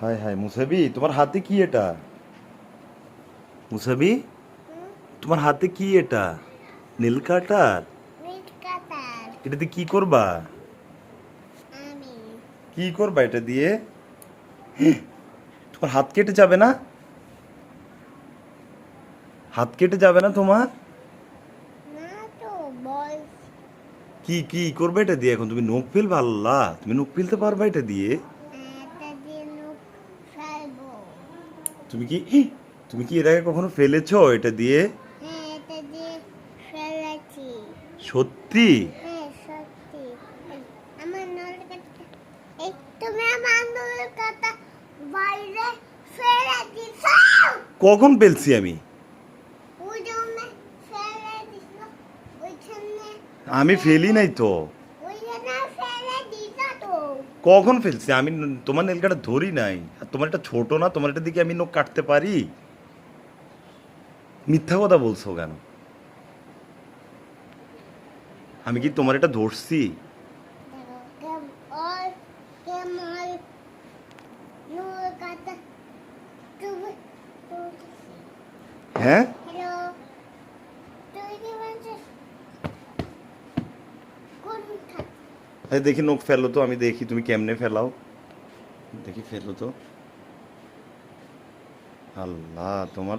হায় হায় মুসাবি তোমার হাতে কি এটা? মুসাবি তোমার হাতে কি এটা? নীল কাটার? এটাতে কি করবা? কি করবা এটা দিয়ে? তোমার হাত কেটে যাবে না? হাত কেটে যাবে না তোমার? কি কি করবে এটা দিয়ে? এখন তুমি নখ ফেলবা আল্লাহ। তুমি নখ ফেলতে পারবা এটা দিয়ে এটা দিয়ে মুখ ফেলব তুমি কি তুমি কি এর আগে কখনো ফেলেছো? এটা দিয়ে? হ্যাঁ এটা দিয়ে ফেলেছি। সত্যি? হ্যাঁ সত্যি। আমার নল এই তুমি আমার নল বাইরে ফেলে দিছ কখন ফেলছি আমি? আমি ফেলি নাই তো। কখন ফেলছি? আমি তোমার নেলকাটা ধরি নাই। তোমার এটা ছোট না, তোমার এটা দিকে আমি নখ কাটতে পারি? মিথ্যা কথা বলছো কেন? আমি কি তোমার এটা ধরছি? হ্যাঁ? দেখি নখ ফেলো তো, আমি দেখি তুমি কেমনে ফেলাও। দেখি ফেলো তো। আল্লাহ তোমার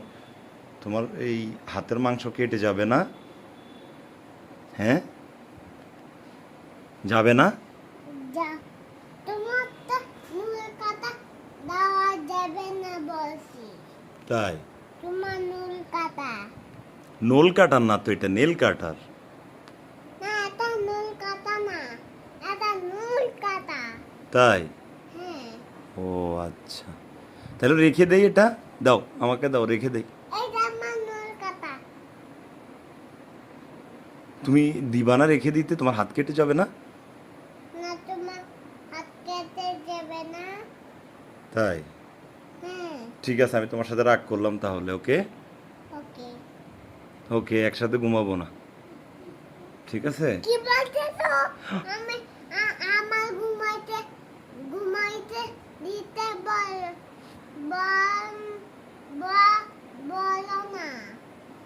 তোমার এই হাতের মাংস কেটে যাবে না? হ্যাঁ? যাবে না? তাই? নল কাটার না তো এটা নেল কাটার। তাই? হ্যাঁ। ও আচ্ছা। তাহলে রেখে দেই এটা? দাও আমাকে দাও রেখে দেই। তুমি দিবানা রেখে দিতে তোমার হাত কেটে যাবে না। তাই? হ্যাঁ। ঠিক আছে আমি তোমার সাথে রাগ করলাম তাহলে ওকে? ওকে। ওকে একসাথে ঘুমাবো না। ঠিক আছে? কি বলছে? আমি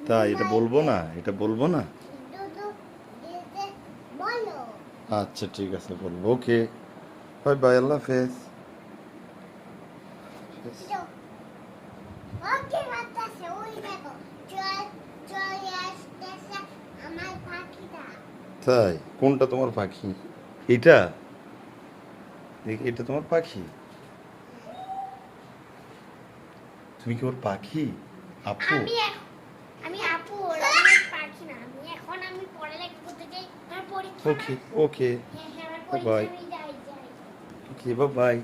তাই এটা বলব না, এটা বলব না? আচ্ছা ঠিক আছে, বলব, ওকে। বাই বাই, আল্লাহ পাখিটা তাই, কোনটা তোমার পাখি? এটা এটা তোমার পাখি? তুমি কি ওর পাখি? আপু? আমি আপু আমি পারছি না। আমি এখন আমি পড়ালেখা করতে যাই আমার পরীক্ষা ওকে ওকে বাই ওকে বাই